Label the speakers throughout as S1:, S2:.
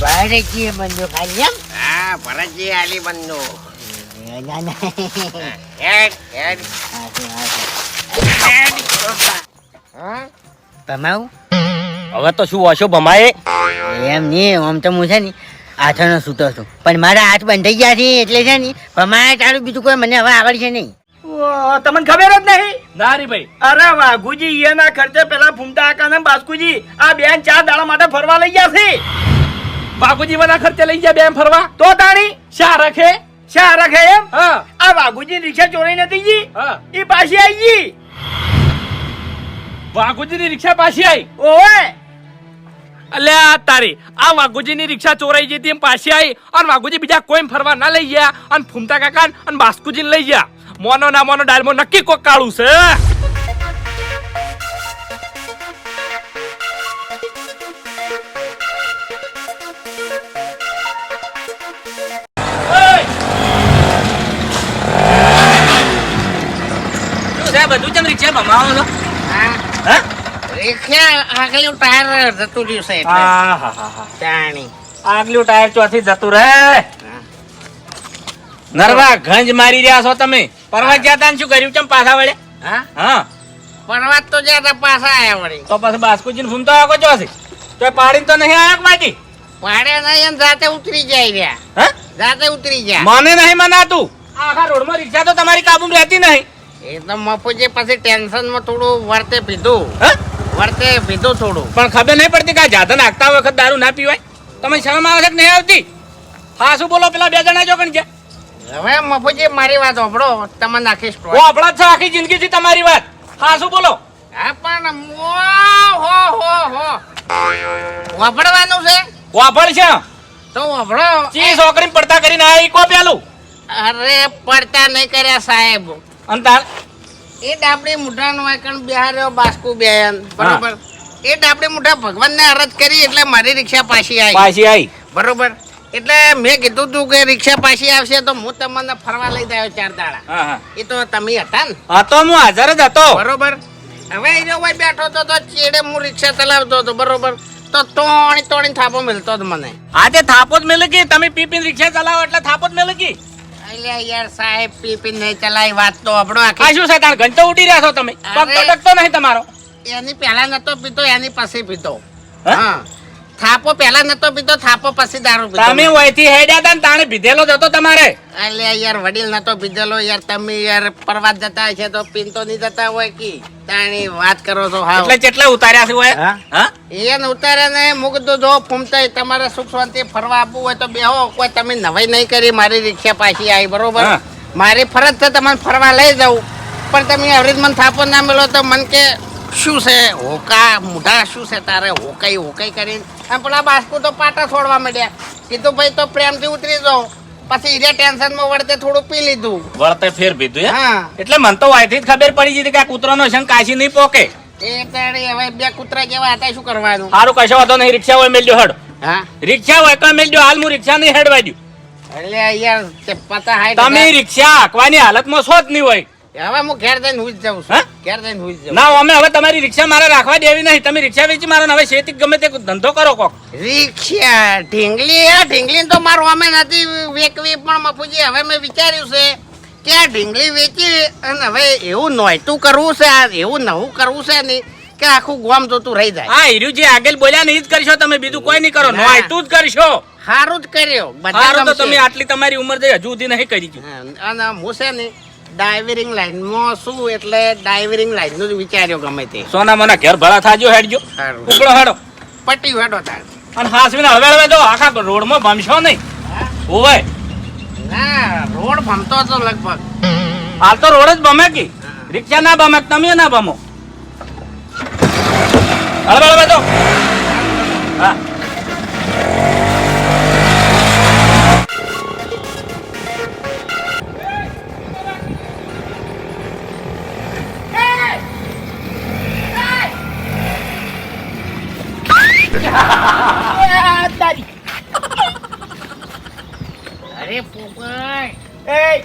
S1: ભારતીય બંધુ ખાલી એમ?
S2: હા ભરતજી આલી બંધુ.
S1: ના ના.
S2: હેડ હેડ.
S1: હાચું, હાચું.
S2: હેડ. હા?
S1: ભમાવું
S3: હવે તો શું હશો ભમાએ?
S1: એમ નહીં આમ તો હું છે ને હાથનો સૂતો છું. પણ મારા હાથ બંધાઈ ગયા છે એટલે છે ને ભમાયા તારું બીજું કોઈ મને હવે આવડશે નહીં.
S4: ઓ, તમને ખબર જ નહીં?
S3: નારી ભાઈ.
S4: અરે વાઘુજી એના ખર્ચે પેલા ફૂમતા આકા ને બાસ્કુજી આ બેન ચાર દાડા માટે ફરવા લઈ ગયા છે.
S3: બાપુજી બધા ખર્ચે લઈ ગયા બેમ ફરવા.
S4: તો તાણી?
S3: શા રખે?
S4: શા રખે એમ? આ વાઘુજી રિક્ષા ચોરી નથી ગઈ
S3: હા.
S4: એ પાછી આવી ગઈ.
S3: વાઘુજી ની રિક્ષા પાછી આવી
S4: ઓએ
S3: અલે આ તારી આ વાઘુજી ની રિક્ષા ચોરાઈ જતી એમ પાછી આવી અને વાઘુજી બીજા કોઈ ફરવા ના લઈ ગયા. અને ફૂમતા કાકા અને બાસ્કુજી લઈ ગયા. મોનો ના મોનો ડાયલમો નક્કી કોક કાળું છે બધું ચમ રિક્ષા ભમાવો છો
S2: હા. રિક્ષા આગલું ટાયર જતું રહ્યું છે
S3: હા હા હા હા. આગલું ટાયર ચોથી જતું રહે. નરવા ગંજ મારી રહ્યા છો તમે. પરવા ગયા તા ને શું કર્યું? ચમ પાછા વળે
S2: હા?
S3: હા.
S2: પરવાત તો જ્યાં પાછા આયા વળી.
S3: તો પછી બાસ્કુજી ફૂમતો આવો છો છે? તો પાડીને તો નહીં આયો બાકી
S2: પાડે નહીં જાતે ઉતરી જાય રહ્યા.
S3: હા?
S2: જાતે ઉતરી ગયા.
S3: મને નહીં મનાતું. આખા રોડમાં રિક્ષા તો તમારી કાબુ રહેતી નહીં.
S2: એ તો મફુજી પછી ટેન્શનમાં થોડું વર્તે પીધું.
S3: હા?
S2: વર્તે પીધું થોડું.
S3: પણ ખબર નહીં પડતી કે આ જાતન વખત દારૂ ના પીવાય? તમે શરમ આવે છે કે નહીં આવતી? હા શું બોલો પેલા બે જણા જો કણ છે
S2: હવે મફુજી મારી વાત હોભળો. તમે નાખીશ
S3: ઓ જ છે આખી જિંદગીથી તમારી વાત. હા શું બોલો?
S2: હા પણ ઓ હો હો હો. વાપરવાનું છે?
S3: વાપર છે
S2: તો વાપરો
S3: ચી છોકરી પડતા કરીને આ કો પેલું?
S2: અરે પડતા નહીં કર્યા સાહેબ.
S3: અને
S2: એ ડાબડી મુઠાનો વાંકણ બિહાર્યો બાસ્કુ બેન બરોબર. એ ડાબડી મુઠા ભગવાનને અરજ કરી એટલે મારી રિક્ષા પાછી આવી.
S3: પાછી આવી.
S2: બરોબર. એટલે મેં કીધું તું કે રિક્ષા પાછી આવશે તો હું તમને ફરવા લઈ ગયો ચાર દાડા. એ તો તમે હતા ને.
S3: હતો હું હાજર જ હતો.
S2: બરોબર. હવે એ જો ભાઈ બેઠો તો તો ચેડે હું રિક્ષા ચલાવતો હતો બરોબર. તો તોણી તોણી થાપો મળતો જ મને.
S3: આજે થાપો જ મેલે કે તમે પીપીન રિક્ષા ચલાવો એટલે થાપો જ કે
S2: અલ્યા યાર સાહેબ પી પી નહીં ચલાવી વાત તો આપણો
S3: આ શું છે ઘંટો ઉડી રહ્યા છો તમે. પગ તો નહીં તમારો
S2: એની પહેલા નતો પીતો એની પછી પીતો
S3: હે?
S2: થાપો પહેલા નતો પીતો થાપો પછી દારૂ પીતો
S3: તમે ઓયથી હેડ્યા હતા ને તાણે પીધેલો જતો તમારે?
S2: અલ્યા યાર વડીલ નતો પીધેલો યાર તમે યાર પરવાત જતા છે તો પીનતો નહીં જતા હોય કી? તાણી વાત કરો છો હા
S3: એટલે કેટલા ઉતાર્યા છે હોય
S2: હા?
S3: હા?
S2: એને ઉતાર્યા ને મુક તો જો ફૂમતાઈ તમારે સુખ શાંતિ ફરવા આપવું હોય તો બેહો. કોઈ તમે નવાઈ નહીં કરી મારી રિક્ષા પાછી આવી બરોબર? મારી ફરજ છે તમને ફરવા લઈ જાઉં પણ તમે હરીજ મને થાપો ના મેળો તો મન કે શું છે? હોકા મુઢા શું છે તારે? હોકાઈ હોકાઈ કરીને. પણ આ બાસ્કુ તો પાટા છોડવા માંડ્યા. કીધું ભાઈ તો પ્રેમથી ઉતરી જાઉં. પછી હીરે ટેન્શનમાં વળતે થોડું પી લીધું.
S3: વળતે ફેર પીધું હા. એટલે મને તો વાયથી જ ખબર પડી ગઈ હતી કે આ કૂતરાનો છે કાશી નહીં પોકે.
S2: એ તાણી હવે બે કૂતરા જેવા હતા શું કરવાનું?
S3: સારું કશો વાંધો નહીં રિક્ષા હોય મેલજો હડ.
S2: હા?
S3: રિક્ષા હોય તો મેલજો હાલ હું રિક્ષા નહીં હેડવા દઉં.
S2: એટલે યાર તે પતા હાઈ
S3: તમે રિક્ષા હાંકવાની હાલતમાં છો જ નહીં હોય.
S2: હવે હું ઘેર જઈને હું જ જાઉં
S3: હા?
S2: છું. જાઉં
S3: ના અમે હવે તમારી રિક્ષા મારે રાખવા દેવી નહીં. તમે રિક્ષા વેચી મારો હવે શેતી ગમે તે ધંધો કરો કોક.
S2: રિક્ષા? ઢીંગલી? આ ઢીંગલી તો મારું અમે નથી વેકવી પણ મફુજી હવે મેં વિચાર્યું છે કે આ ઢીંગલી વેચી અને હવે એવું નોયતું કરવું છે આ એવું નવું કરવું છે નહીં કે આખું ગોમ જોતું રહી જાય.
S3: આ હિરુ જે આગળ બોલ્યા ને જ કરશો તમે બીજું કોઈ નહીં કરો.
S2: ના.
S3: જ કરશો.
S2: સારું જ કર્યો.
S3: સારું તો તમે આટલી તમારી ઉંમર થઈ હજુ સુધી નહીં કરી
S2: હા, અને હું છે ને ડાઇવરિંગ લાઈનમાં શું એટલે ડાઇવરિંગ લાઈનનું જ વિચાર્યો ગમે તે.
S3: સોના મને ઘેર ભરા થાજો હેડજો.
S2: સારું
S3: ઉપડો હેડો.
S2: પટ્ટી વેડો તાર.
S3: અને હાસવીને હવે હવે જો આખા રોડમાં ભમશો નહીં. ઓવે
S2: ના રોડ ભમતો હતો લગભગ.
S3: હાલ તો રોડ જ ભમે કી. રિક્ષા ના ભમે તમે ના ભમો? હળવે હળવે જો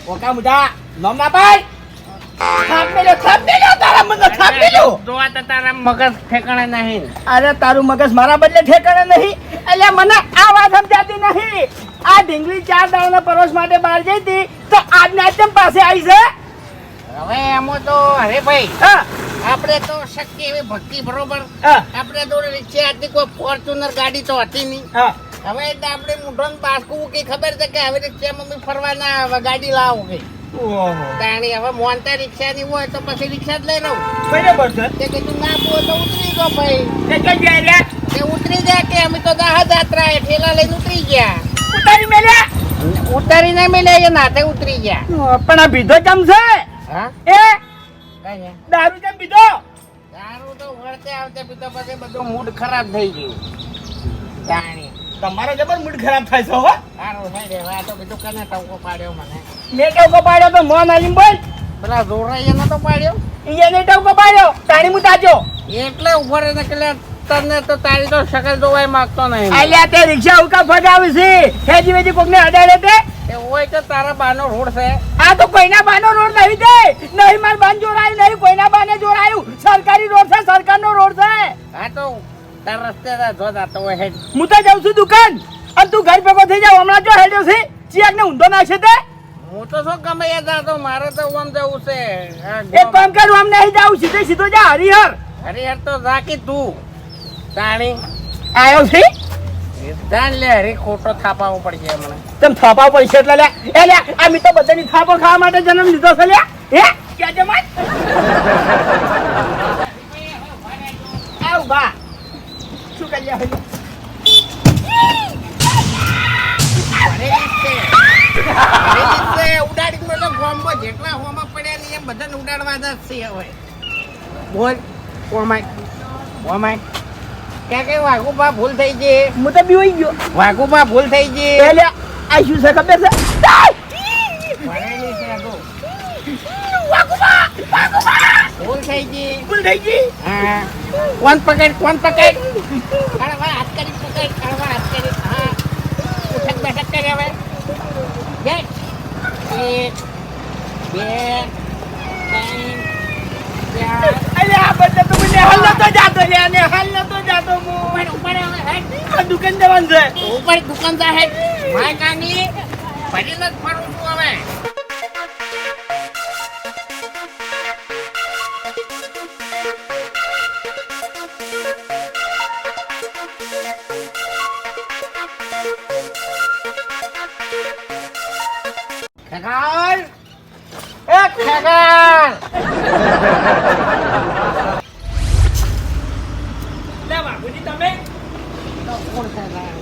S4: ઓકા મુઢા નોમ ના પાય. થાપ મેલ્યો થાપ મેલ્યો તારા મગજ થાપ
S2: જોવા તો તારા મગજ ઠેકાણે નહીં.
S4: અરે તારું મગજ મારા બદલે ઠેકાણે નહીં. એટલે મને આ વાત આમ ઢીંગલી ચાર દાડાના પરવસ માટે બહાર જઈ હતી તો આજના આજ કેમ પાસે આવી છે.
S2: હવે એમાં તો અરે ભાઈ
S4: હા.
S2: આપણે તો શક્ય એવી ભક્તિ બરોબર? આપણે તો રિક્ષા હતી કોઈ ફોર્ચ્યુનર ગાડી તો હતી નહીં.
S4: હા.
S2: હવે એટલે આપણે મૂઢોને પાસકું કે ખબર છે કે હવે રિક્ષા મમ્મી ફરવા ના આવે ગાડી લાવો કે. તાણી હવે મોનતા રિક્ષા ની હોય તો પછી રિક્ષા જ લઈ લઉં.
S4: બરાબર છે.
S2: તે કીધું ના બોલ તો ઉતરી ગયો ભાઈ.
S4: કઈ ગયા
S2: તે ઉતરી જાય કે અમે તો દાહ જાત્રા ઠેલા લઈને ઉતરી ગયા.
S4: ઉતારી મેલ્યા
S2: ઉતારી ના મેલ્યા એ નાતે ઉતરી ગયા.
S4: પણ આ બીધો કેમ છે?
S2: હા?
S4: એ? દારૂ કેમ બીજો
S2: દારૂ તો વળતે આવતે પીતો પછી બધું મૂડ ખરાબ થઈ ગયું. તાણી.
S4: તમારો જબર મૂડ ખરાબ થાય છે હો.
S2: સારું રહ્યો આ તો બીજું કને ટવકો પાડ્યો મને.
S4: મેં ટવકો પાડ્યો તો મોન આલીમ બોલ.
S2: પેલા જોરાઈ એને તો પાડ્યો.
S4: એને ટવકો પાડ્યો. તાણી હું તાજો
S2: એટલે ઊભો રહીને કે તને તો તારી તો શકલ જોવાય માંગતો નહીં.
S4: આલ્યા તે રિક્ષા ઉકા ફગાવી છે. હેજી વેજી કોકને અડાડે તે?
S2: એ હોય તો તારા બાનો રોડ છે.
S4: આ તો કોઈના બાનો રોડ નહીં દે નહીં માર બાન જોડાયું નહીં કોઈના બાને જોડાયું. સરકારી રોડ છે સરકારનો રોડ છે.
S2: હા તો તાર રસ્તે જો જાતો હોય હેડ.
S4: હું તો જાઉં છું દુકાન. અને તું ઘર ભેગો થઈ જાવ હમણાં જો હેડ્યો છે. ચિયાક ને ઊંધો નાખશે તે.
S2: હું તો શું ગમે એ જાતો મારે તો ઓમ જવું છે.
S4: એક કામ કરું આમ નહીં જાઉં સીધે સીધો જા હરિહર.
S2: હરિહર તો ઝાકી તું. તાણી
S4: આવ્યો છે?
S2: જાણ લે હરી ખોટો થાપાવો પડશે મને
S4: તમ થાપા પૈસા એટલે લે. એ લે આ મી તો બધાની થાપો ખાવા માટે જન્મ લીધો છે લે. હે? ક્યાં જમાય? આવ બા. શું કરી હવે
S2: ભરેલી જ છે. ભરેલી જ છે. ઉડાડી મેલો ગોમમાં જેટલા હોમાં પડ્યા ને એમ બધાને ઉડાડવા જ છે હવે બોલ કોમાય કોમાય ક્યાં કઈ વાઘુબા ભૂલ થઈ ગઈ
S4: હું તો ગયો
S2: વાઘુબા ભૂલ થઈ ગઈ
S4: એ લે આ શું છે છે
S2: છે ભૂલ થઈ ગઈ
S4: ભૂલ થઈ ગઈ
S2: હા. કોણ પકડ? કોણ પકડ? કડવા હાથ કરી પકડ. કડવા હાથ કરી. હા. ઉઠક બેઠક કરી હવે. બેઠ એક બે ત્રણ ચાર.
S4: અલે આ બધા તો મને હાલ નતો જાતો લે અને હાલ નતો જાતો હું.
S2: ઉપર ઉપર હેડ.
S4: દુકાન જવાનું છે.
S2: ઉપર દુકાનદાર હેડ માય કાની ભરીને જ ફરું છું હવે. એ ખેગાર
S5: લે વાઘુજી તમે?
S2: કોણ ખેગાર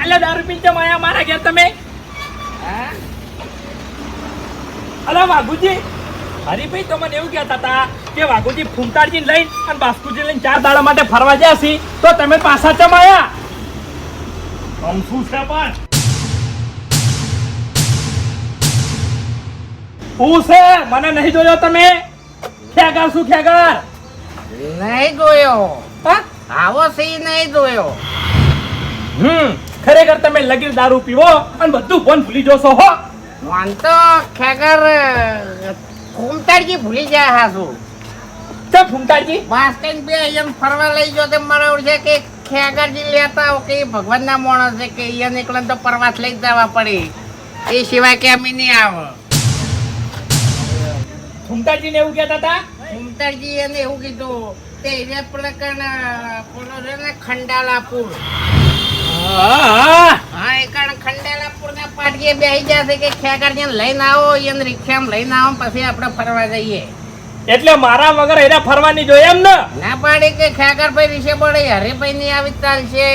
S5: અલે દારૂ પીને ચમ મારા ઘેર તમે?
S2: હા?
S5: અલે વાઘુજી હરીભાઈ તમને એવું કહેતા હતા કે વાઘુજી ફૂમતાડજી લઈને અને બાસ્કુજી લઈને ચાર દાડા માટે ફરવા જ્યાં છી તો તમે પાછા ચમાયા? આમ છે પણ? હું છે? મને નહીં જોયો તમે? ખેગાર શું ખેગાર?
S2: નહીં જોયો. આવો સી નહીં જોયો.
S5: હમ ખરેખર તમે લગીર દારૂ પીવો અને બધું ફોન ભૂલી જોશો હો.
S2: મન તો ખેગર ઘૂમતાડજી ભૂલી જાય હાસુ
S5: તો ફૂમતાડજી
S2: બસ કઈ બે એમ ફરવા લઈ ગયો તે મને એવું છે કે ખેગરજી લેતા આવો કે ભગવાનના માણસ છે કે અહીંયા નીકળે તો પ્રવાસ લઈ જવા પડે. એ સિવાય કે અમે નહીં આવે.
S5: ફૂમતાડજીને એવું કહેતા હતા?
S2: ઘૂમતાડજી એને એવું કીધું તે એને પ્રકરણ પેલો છે ને ખંડાલાપુર.
S5: હા
S2: એ કારણ ખંડાલાપુર ના પાટીએ બેસી જશે કે ખેગરજી લઈને આવો એને રિક્ષામાં લઈને આવો પછી આપણે ફરવા જઈએ.
S5: એટલે મારા વગર એના ફરવાની જોઈએ એમ ને?
S2: ના પાડી કે ખેગરભાઈ વિશે પડે હરિભાઈ ની આવી ચાલશે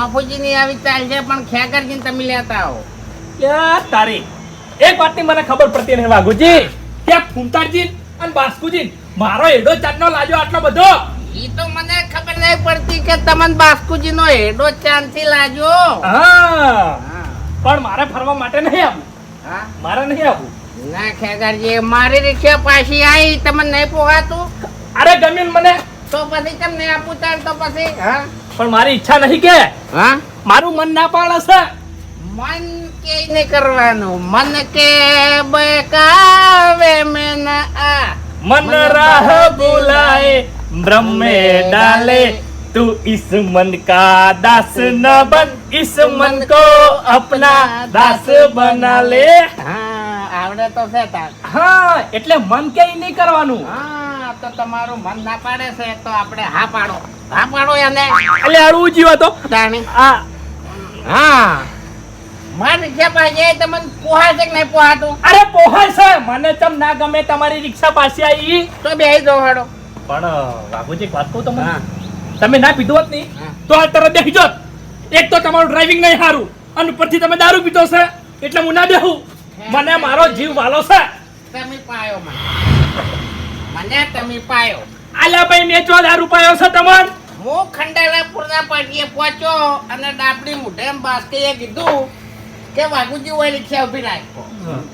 S2: માફુજી ની આવી ચાલશે પણ ખેગરજી તમે લેતા આવો.
S5: તારી એક વાતની મને ખબર પડતી નહીં વાઘુજી. કે ફૂમતાડજી અને બાસ્કુજી મારો એડો ચાંદનો લાજો આટલો બધો.
S2: ઈ તો મને ખબર નહીં પડતી કે તમને બાસ્કુજી નો હેડો ચાંદથી લાજો
S5: હા. પણ મારે ફરવા માટે નહીં આવું.
S2: હા?
S5: મારે નહીં આવું.
S2: ના ખેગરજી મારી રિક્ષા પાછી આવી તમને નહીં પોહાતું?
S5: અરે જમીન મને.
S2: તો પછી તમને આપું તાર તો પછી? હા?
S5: પણ મારી ઈચ્છા નહીં કે.
S2: હા?
S5: મારું મન ના પાડે છે.
S2: મન કે નહીં કરવાનું. મન કે બેકા ના આ
S5: મન રાહ બુલાએ બ્રહ્મે ડાલે तू इस मन का दास न बन इस मन को अपना दास बना ले
S2: હા આવડે તો છે તાર
S5: હા એટલે મન કે નહીં કરવાનું
S2: હા તો તમારું મન ના પાડે છે તો આપણે હા પાડો હા પાડો એને
S5: એટલે અડવું જીવો તો
S2: જાણી
S5: આ
S2: હા માર રિક્ષા પાસે તમને પોહા છે કે નહીં પોહાતું?
S5: અરે પોહાય છે મને તમ ના ગમે તમારી રિક્ષા પાસે આવી
S2: તો આવી દો હેડો.
S5: પણ બાબુજી વાત કહું તમને? તમે ના પીધો હોત નહીં. તો આ તરત બેસી જોત. એક તો તમારું ડ્રાઇવિંગ નહીં સારું અને ઉપરથી તમે દારૂ પીધો છે એટલે હું ના બેહું. મને મારો જીવ વાલો છે.
S2: તમે પાયો મને. મને તમે પાયો.
S5: ભાઈ મેં ચો દારૂ પાયો છે તમાર
S2: હું ખંડાલાપુરના પાટીએ પહોંચ્યો અને ડાબડી મુઢે એમ બાસ્કીએ કીધું કે વાઘુજી હોય રિક્ષા ઊભી રાખો?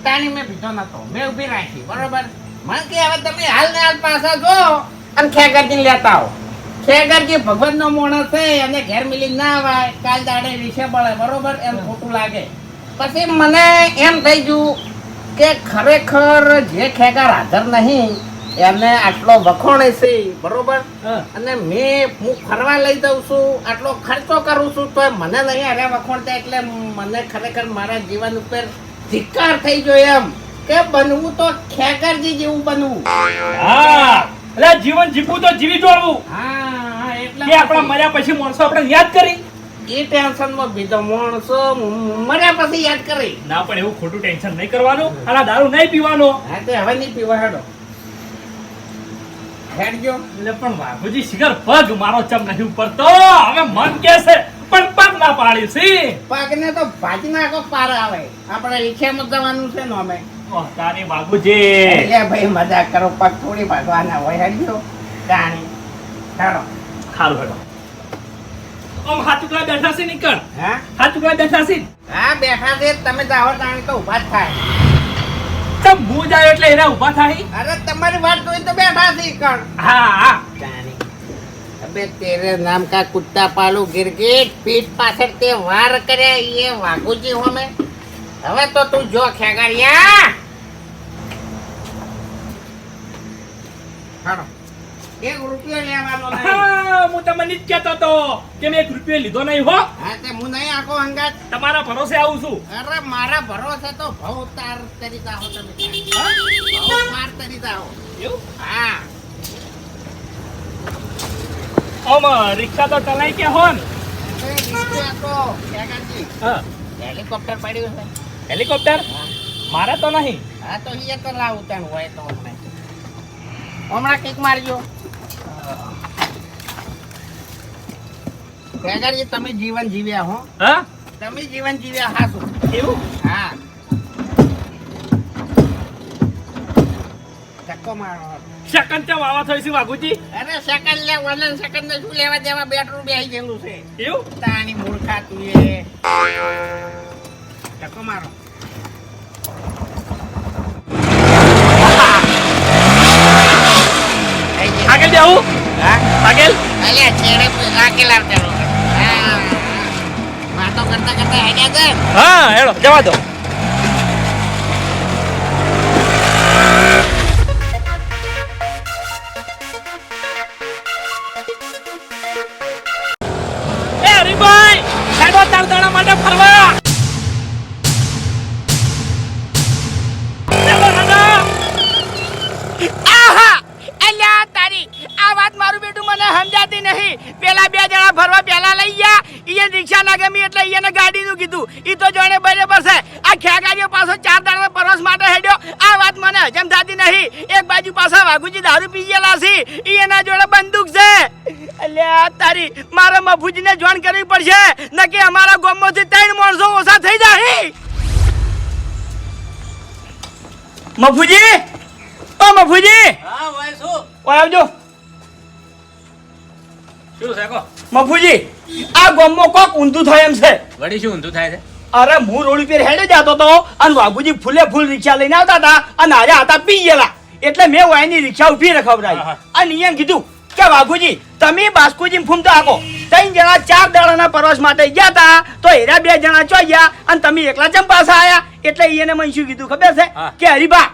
S2: તાણી મેં પીધો નતો. મેં ઊભી રાખી બરોબર? મને કે હવે તમે હાલ ને હાલ પાછા જો અને ખેગરજી લેતા આવો. ખેગરજી ભગવાન નો માણસ છે અને ઘેર મિલી ના આવે કાલ દાડે રીસે બળે બરોબર? એમ ખોટું લાગે. પછી મને એમ થઈ ગયું કે ખરેખર જે ખેગર હાજર નહીં એને આટલો વખોણે છે બરોબર? અને મેં હું ફરવા લઈ જાઉં છું આટલો ખર્ચો કરું છું તો મને નહીં અરે વખોણતા એટલે મને ખરેખર મારા જીવન ઉપર ધિક્કાર થઈ ગયો એમ. કે બનવું તો ખેકરજી જેવું બનવું.
S5: હા. એટલે જીવન જીવવું તો જીવી જોડવું.
S2: હા એટલે
S5: આપણા મર્યા પછી માણસો આપણે યાદ કરી.
S2: એ ટેન્શનમાં બીજો માણસો મર્યા પછી યાદ કરી.
S5: ના પણ એવું ખોટું ટેન્શન નહીં કરવાનું. અને આ દારૂ નહીં પીવાનો.
S2: હા તે હવે નહીં પીવા હેડો. હેડજો
S5: એટલે પણ બાપુજી શિખર પગ મારો ચમ નહીં ઉપરતો હવે મન કે છે પણ પગ ના પાડી છે
S2: પાકને તો ભાજી નાખો પાર આવે. આપણે રિક્ષામાં જવાનું છે ને અમે.
S5: તારી બાપુજી
S2: એટલે ભાઈ મજા કરો પગ થોડી ભાગવાના હોય. હેડજો જાણી ચાલો
S5: ખારું હેડો. આમ હાથ ટુકડા બેઠા છે નીકળ.
S2: હા?
S5: હાથ ટુકડા બેઠા છે.
S2: હા બેઠા છે. તમે જાઓ તાણી તો ઊભા જ થાય.
S5: ચમ એટલે એના ઊભા થાય.
S2: અરે તમારી વાત જોઈ તો બે બાસી કણ
S5: હા હા.
S2: અબે તેરે નામ કુત્તા પાલુ ગિરગિટ પીઠ પાછળ તે વાર કરે એ વાઘુજી હોમે. હવે તો તું જો ખેગારિયા. હાડો એક રૂપિયો લેવાનો નહીં.
S5: હું તમને જ કહેતો હતો કે મેં એક રૂપિયો લીધો નહીં હો.
S2: હા તે હું નહીં આખો હંગાત
S5: તમારા ભરોસે આવું છું.
S2: અરે મારા ભરોસે તો ભવ તાર તરી જાઓ તમે ભવ પાર તરી જાઓ
S5: એવું?
S2: હા.
S5: આમ રિક્ષા તો ચલાઈ કે હોન?
S2: રિક્ષા તો ખેગાજી
S5: હા.
S2: હેલિકોપ્ટર પડ્યું છે.
S5: હેલિકોપ્ટર? મારે તો નહીં.
S2: હા તો એ તો લાવું તણ હોય તો હમણાં. હમણાં કિક મારજો. તમે જીવન જીવ્યા હો.
S5: હા?
S2: તમે જીવન જીવ્યા હા શું
S5: એવું?
S2: હા. ધક્કો મારો
S5: સેકન્ડ ચમ આવા થઈ છે વાઘુજી?
S2: અરે સેકન્ડ લે વલણ સેકન્ડ ને શું લેવા દેવા? બેટરું બેસી ગયેલું છે.
S5: એવું?
S2: તાણી મૂર્ખા તું એ ધક્કો મારો.
S5: આગળ જાવું
S2: હા?
S5: આગળ?
S2: અલ્યા છેડે આગળ આવતા કરતા કરતા હેડ્યા છે.
S5: હા હેડો જવા દો.
S4: આ પાછો ચાર દાડા પરસ માટે હેડ્યો. આ વાત મને હજમ થતી નહીં. એક બાજુ પાછા વાઘુજી દારૂ પી ગયેલા છે. એના જોડે બંદૂક છે. અલ્યા તારી મારે મફુજીને જોણ કરવી પડશે. નકે અમારા ગામમાંથી ત્રણ માણસો ઓછા થઈ જાય મફુજી? ઓ મફુજી?
S2: હા હોય શું
S4: ઓય આવજો.
S5: શું છે
S4: મફુજી આ ગામમાં કોક ઊંધું થાય એમ છે.
S5: વળી શું ઊંધું થાય છે?
S4: અરે હું રોડ ઉપર હેડે જતો તો અને બાબુજી ફૂલે ફૂલ રિક્ષા લઈને આવતા હતા અને આજે હતા પી ગયેલા. એટલે મેં વાયની રિક્ષા ઊભી રખાવડાવી અને અહીંયા કીધું કે બાબુજી તમે બાસ્કુજી ફૂમતો આકો ત્રણ જણા ચાર દાડાના પ્રવાસ માટે ગયા હતા તો હેરા બે જણા ચો ગયા અને તમે એકલા ચમ પાછા આવ્યા એટલે એને મને શું કીધું ખબર છે? કે હરિભા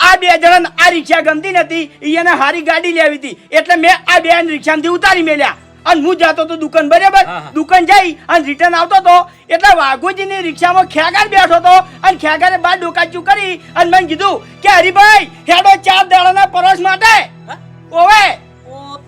S4: આ બે જણા આ રિક્ષા ગમતી નથી એને હારી ગાડી લેવી હતી. એટલે મેં આ બે રિક્ષામાંથી ઉતારી મેલ્યા. અને હું જતો તો દુકાન બરાબર. દુકાન જઈ અને રિટર્ન આવતો તો. એટલે વાઘુજીની રિક્ષામાં ખેગાર બેઠો તો અને ખેગારે બાર ડોકાચું કરી અને મને કીધું કે હરીભાઈ હેડો ચાર દાડાના પરોશ માટે? ઓવે.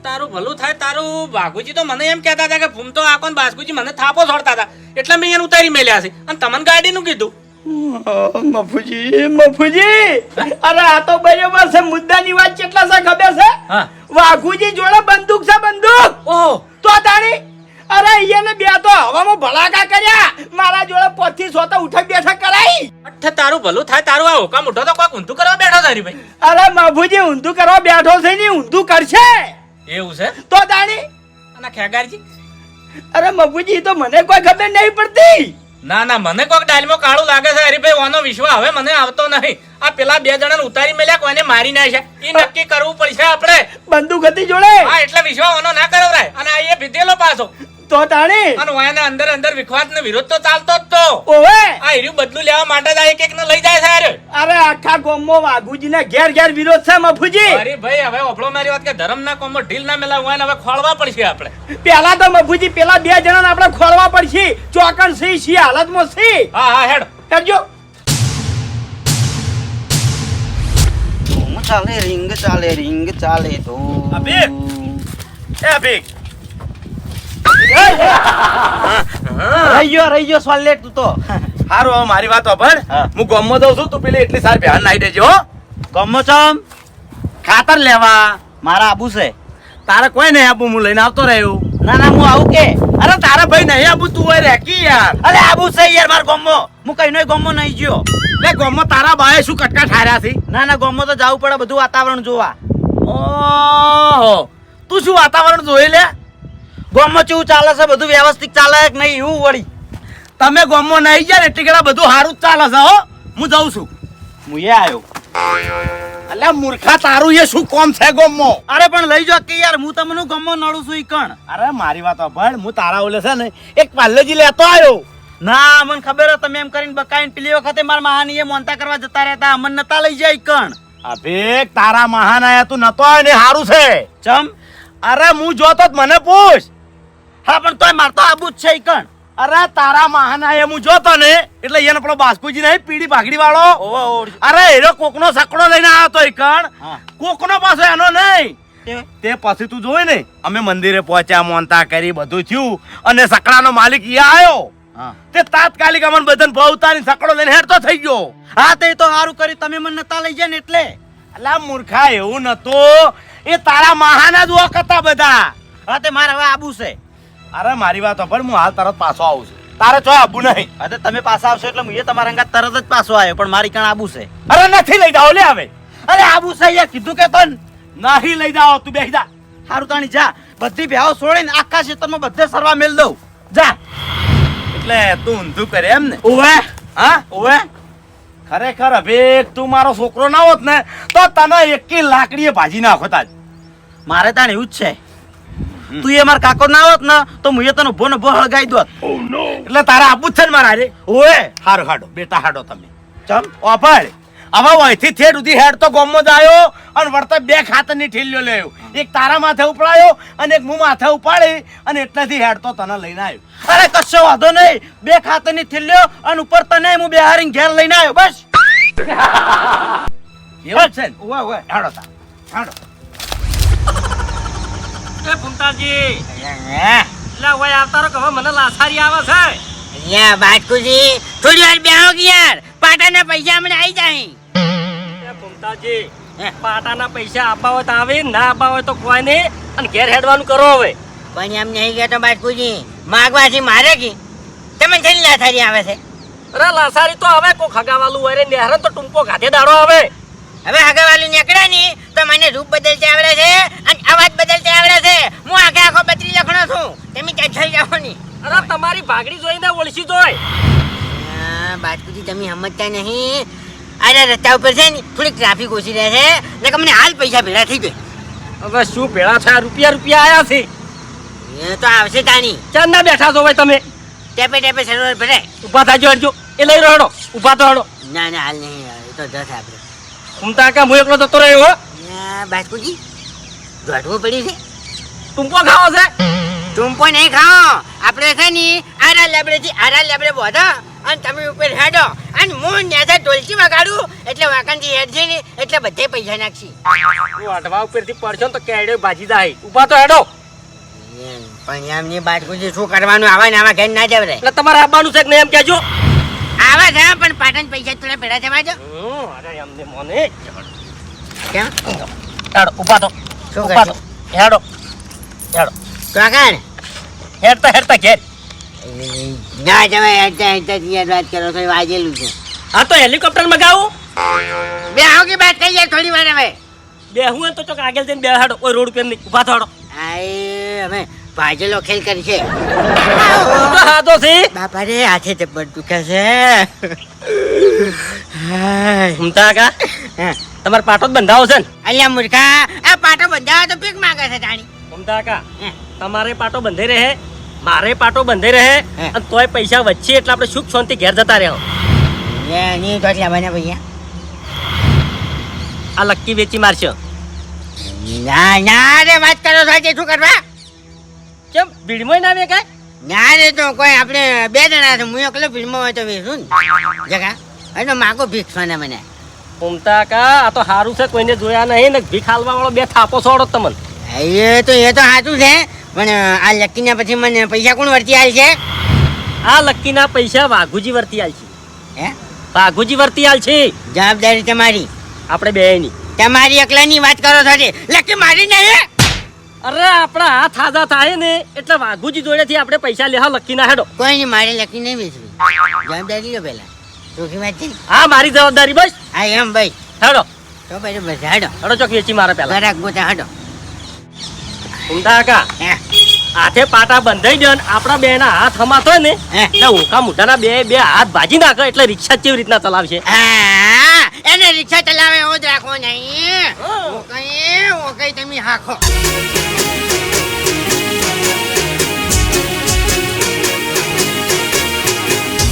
S3: તારું ભલું થાય તારું વાઘુજી તો મને એમ કહેતા હતા કે ભૂમતો આકો ને બાસ્કુજી મને થાપો છોડતા હતા. એટલે મેં એને ઉતારી મેલ્યા છે. અને તમને ગાડીનું કીધું.
S4: મફુજી મફુજી! અરે આ તો બરાબર છે મુદ્દાની વાત કેટલા છે ખબર છે?
S3: હા.
S4: વાઘુજી જોડે બંદૂક છે બંદૂક!
S3: ઓહ
S4: તો તાણી અરે અહીંયા બે તો હવામાં ભડાકા કર્યા. મારા જોડે પોથી સો તો ઉઠક બેઠક કરાઈ.
S3: અઠ્ઠે તારું ભલું થાય તારું આ હોકા મોટો તો કોઈક ઊંધું કરવા બેઠો તારી ભાઈ
S4: અરે મફુજી ઊંધું કરવા બેઠો છે ને ઊંધું કરશે.
S3: એવું છે?
S4: તો તાણી
S3: અને ખેગારજી?
S4: અરે મફુજી તો મને કોઈ ખબર નહીં પડતી.
S3: ના ના મને કોક ડાલમાં કાળું લાગે છે હરીભાઈ ઓનો વિશ્વા હવે મને આવતો નહીં. આ પેલા બે જણાને ઉતારી મેલ્યા કોઈને મારી નાખ્યા એ નક્કી કરવું પડશે આપણે.
S4: બંદૂક હતી જોડે?
S3: હા એટલે વિશ્વા ઓનો ના કરાવરાય. અને આ એ ભીધેલો પાછો.
S4: તો તાણી.
S3: અને ઓયાને અંદર અંદર વિખવાદ ને વિરોધ તો ચાલતો જ તો.
S4: ઓવે.
S3: આ હીર્યું બદલું લેવા માટે જ આ એક એક ને લઈ જાય સાહેબ.
S4: અરે આખા ગામમાં વાઘુજીના ઘેર ઘેર વિરોધ છે મફુજી.
S3: અરે ભાઈ હવે ઓફળો મારી વાત કે ધર્મ ના કોમો ઢીલ ના મેલા ઓયાને હવે ખોળવા પડશે આપણે.
S4: પેલા તો મફુજી પેલા બે જણાને આપણે ખોળવા પડશે. ચોકન સી સી હાલતમાં સી.
S3: હા હા હેડ.
S4: કરજો.
S6: ચાલે રિંગ ચાલે રિંગ ચાલે તો.
S7: અભિક! એ ભીખ
S6: રહી ગયો રહી ગયો સોલેટ તું તો.
S7: હારું હવે મારી વાત સાંભળ
S6: હું.
S7: ગામમાં દઉં છું તું પેલી એટલી સારી બહેન નાઈ દેજો હો.
S6: ગમો ચમ
S7: ખાતર લેવા.
S6: મારા આબુ છે.
S7: તારે કોઈ નહીં આબુ હું લઈને આવતો રહ્યો.
S6: ના ના હું આવું કે?
S7: અરે તારા ભાઈ નહીં આબુ તું હોય રેકી યાર.
S6: અરે આબુ છે યાર માર ગમો. હું કઈ નહીં ગમો નહીં ગયો.
S7: લે ગમો તારા બાએ શું કટકા ઠાર્યા છે?
S6: ના ના ગમો તો જવું પડે બધું વાતાવરણ જોવા.
S7: ઓહો તું શું વાતાવરણ જોઈ લે?
S6: ગમો કેવું ચાલે છે? બધું વ્યવસ્થિત ચાલે કે નહીં? એવું વળી.
S7: તમે ગામમાં નહીં ગયા ને ઘણા બધું સારું જ ચાલે છે હો. હું જાઉં છું.
S6: હું એ આવ્યો
S7: અલ્યા મૂર્ખા તારું એ શું કોમ છે ગામમાં?
S6: અરે પણ લઈ જાઓ કે યાર હું તમને ગમો નડું છું ઈ કણ?
S7: અરે મારી વાત ભણ હું તારા ઓલે છે ને એક પાર્લેજી લેતો આવ્યો
S6: ના મને ખબર હે તમે એમ કરીને બકાઈને પેલી વખતે મારા મહાની એ મોનતા કરવા જતા રહેતા અમને નતા લઈ જાય કણ.
S7: અભે તારા મહાન આયા તું નતો આવ્યો ને સારું છે.
S6: ચમ?
S7: અરે હું જોતો મને પૂછ.
S6: હા પણ તોય મારતો આબુ જ છે કણ.
S7: અરે તારા મહાન એ હું જોતો ને એટલે એને પેલો બાસ્કુજી નહીં પીડી ભાગડી વાળો. અરે એનો કોકનો સકડો લઈને આવ્યો તો
S6: કણ.
S7: કોકનો પાછો એનો નહીં.
S6: તે
S7: પછી તું જોઈ ને અમે મંદિરે પહોંચ્યા મોનતા કરી બધું થયું અને સકડાનો માલિક ઈ આવ્યો તે તાત્કાલિક અમને બધાને ભવતાની સકડો લઈને હેરતો થઈ ગયો.
S6: હા તે તો સારું કર્યું તમે મને નતા લઈ જાય ને એટલે.
S7: અલા મૂર્ખા એવું નતો. એ તારા મહાના જ વખત બધા.
S6: હા તે મારે હવે આબુ છે.
S7: અરે મારી વાત પણ હું હાલ તરત પાછો આવું છું. તારે ચો આબુ નહીં.
S6: અરે તમે પાછા આવશો એટલે હું તમારા અંગાત તરત જ પાછો આવ્યો પણ મારી કણ આબુ છે.
S7: અરે નથી લઈ જાઓ લે હવે.
S6: અરે આબુ છે યાર કીધું કે તન.
S7: નહીં લઈ જાઓ તું બેસી જા.
S6: હારું તાણી જા. બધી ભ્યાઓ છોડીને આખા ક્ષેત્રમાં બધે સરવા મેલ દઉં. જા.
S7: એટલે તું ઊંધું કરે એમ ને?
S6: ઓવે
S7: હા?
S6: ઓવે
S7: ખરેખર હવે તું મારો છોકરો ના હોત ને તો તને એકી લાકડીએ ભાજી નાખો તાજ
S6: મારે તાણ એવું જ છે. તું એ મારા કાકો ના આવત ને તો હું એ તને ઊભો ને ઊભો હળગાઈ દોત.
S7: એટલે તારા આપું જ છે ને મારા રે
S6: ઓએ
S7: હારો હાડો બેટા હાડો તમે.
S6: ચમ
S7: ઓફળ હવે વહીથી થેટ સુધી હેડ તો ગોમમાં જ આવ્યો અને વળતા બે ખાતરની ઠીલ્યો લેયો એક તારા માથે ઉપડાયો અને એક હું માથે ઉપાડી અને એટલેથી હેડ તો તને લઈને આવ્યો.
S6: અરે કશો વાંધો નહીં. બે ખાતરની ઠીલ્યો અને ઉપર તને હું બે હારી ઘેર લઈને આવ્યો. બસ.
S7: એવું છે ને.
S6: ઓવે ઓવે.
S7: હાડો તા. હાડો.
S3: એ ભૂમતાજી. એટલે ઓય આવતા રહો કે હવે મને લાસારી આવે છે.
S6: અહીંયા બાટકુજી થોડી વાર બેહો કે યાર. પાટાના પૈસા મને આવી જાય.
S3: એ ભૂમતાજી પાટાના પૈસા આપવા હોય તો આવે ના આપવા હોય તો કોઈ નહીં. અને ઘેર હેડવાનું કરો હવે.
S6: પણ એમ નહીં કહેતો બાટકુજી માગવાથી મારે કે? તમે જઈને લાસારી આવે છે?
S3: અરે લાસારી તો હવે કોઈ ખગાવાલું હોય રે. નેહરન તો ટૂંકો ગાધે દાડો આવે.
S6: હવે ખગાવાલું નીકળે ની તો મને રૂપ બદલતે આવડે છે અને અવાજ બદલતે આવડે છે. હું આખે આખો બત્રી લખણો છું. તમે ત્યાં થઈ જાઓ ની?
S3: અરે તમારી ભાગડી જોઈને ઓળખી જોય.
S6: હા, બાટકુજી તમે સમજતા નહીં. અરે રસ્તા ઉપર છે ને થોડીક ટ્રાફિક ઓછી રહે છે. એટલે મને હાલ પૈસા ભેળા થઈ ગયા.
S3: હવે શું ભેળા થયા? રૂપિયા રૂપિયા આવ્યા છે.
S6: એ તો આવશે તાની
S3: ચાર ના બેઠા છો ભાઈ તમે?
S6: ટેપે ટેપે સરોવર ભરાય.
S3: ઊભા થાજો હટજો એ લઈ રહ્યો ઊભા તો હડો.
S6: ના ના હાલ નહીં. એ તો દસ આપણે
S3: ઘૂમતા કા? હું એકલો જતો રહ્યો હો
S6: બાટકુજી દોડવું પડ્યું છે.
S3: ટૂંપો ખાવો છે?
S1: ટૂંપો નહીં ખાઓ આપણે છે ને આરા લેબડેથી આરા લેબડે બોધો. અને તમે ઉપર હેડો. અને હું ન્યાસા ઢોલકી વગાડું. એટલે વાંકાનથી હેડ છે ને એટલે બધે પૈસા નાખશી.
S8: હું અડવા ઉપરથી પડશો તો કેડે ભાજી દાય ઊભા તો હેડો.
S1: પણ એમની બાત ગુજી શું કરવાનું? આવા ને આવા ઘેર ના જવરે
S8: રે તમારે આવવાનું છે કે નહીં એમ કહેજો?
S1: આવા છે પણ પાટણ પૈસા થોડા ભેડા જવા બાજુ
S8: અરે એમને મને
S1: કેમ
S8: હેડો ઊભા તો
S1: શું
S8: ઊભા તો? હેડો. હેડો.
S1: કાકાને
S8: હેડતા હેડતા ઘેર.
S1: ના તમે હેડતા હેડતા ત્યાં વાત કરો તો વાજેલું છે.
S8: હા તો હેલિકોપ્ટર મગાવું
S1: બે આવો કે બાત થઈ જાય થોડી વાર હવે?
S8: બે હું તો ચોક આગળ જઈને બે હાડો કોઈ રોડ ઉપર નહીં ઊભા થાડો.
S1: આય હવે ભાજેલો ખેલ કરી
S8: છે. હા તો છે
S1: બાપા રે હાથે જબ્બર દુખે છે.
S8: હમતા કા?
S1: હા.
S8: તમારે પાટો જ બંધાવો છે ને?
S1: અલ્યા મૂર્ખા આ પાટો બંધાવો તો પીક માંગે છે જાણી.
S8: ઘૂમતા કા. તમારે પાટો બંધાઈ રહે મારે પાટો બંધાઈ રહે. અને તોય પૈસા વચ્ચે એટલે આપણે સુખ શાંતિ ઘેર જતા
S1: રહ્યો નહીં તો એટલા બને ભૈયા.
S8: આ લક્કી વેચી મારશો.
S1: ના ના રે વાત કરો છો આજે શું કરવા?
S8: કેમ ભીડમાં ના આવે કાંઈ
S1: ના રે તો કોઈ આપણે બે જણા છે હું એકલો ભીડમાં હોય તો વેચું ને. જગા અને માગો ભીખ મને.
S8: ઘૂમતા કા? આ તો સારું છે કોઈને જોયા નહીં ને ભીખ હાલવા વાળો બે થાપો છોડો તમને.
S1: એ તો એ તો સાચું છે પણ આ લકીના પછી મને પૈસા કોણ વર્તી આલ છે?
S8: આ લક્કીના પૈસા વાઘુજી વર્તી આલ છે.
S1: હે?
S8: વાઘુજી વર્તી આલ છે.
S1: જવાબદારી તમારી.
S8: આપણે બે ની
S1: તમારી એકલાની વાત કરો છો લક્કી લકી મારી નહીં
S8: અરે આપણા હાથ હાજા થાય ને એટલે વાઘુજી જોડેથી આપણે પૈસા લેવા લક્કીના હેડો.
S1: કોઈ નહીં મારે લક્કી નહીં વેચવી જવાબદારી લો પેલા.
S8: હા મારી જવાબદારી બસ.
S1: હા એમ ભાઈ.
S8: હાડો.
S1: તો ભાઈ બસ હાડો.
S8: હાડો ચોક વેચી મારે પેલા.
S1: બરાક ગોતા હાડો.
S8: ઘૂમતા કા હાથે પાટા બંધાઈ દે આપણા બે ના હાથ હમાતો ને એટલે ઊંકા મોઢાના બે બે હાથ ભાજી નાખે એટલે રિક્ષા કેવી રીતના ચલાવશે?
S1: એને રિક્ષા ચલાવે એવો જ રાખો નહીં. ઓકે ઓકે તમે હાખો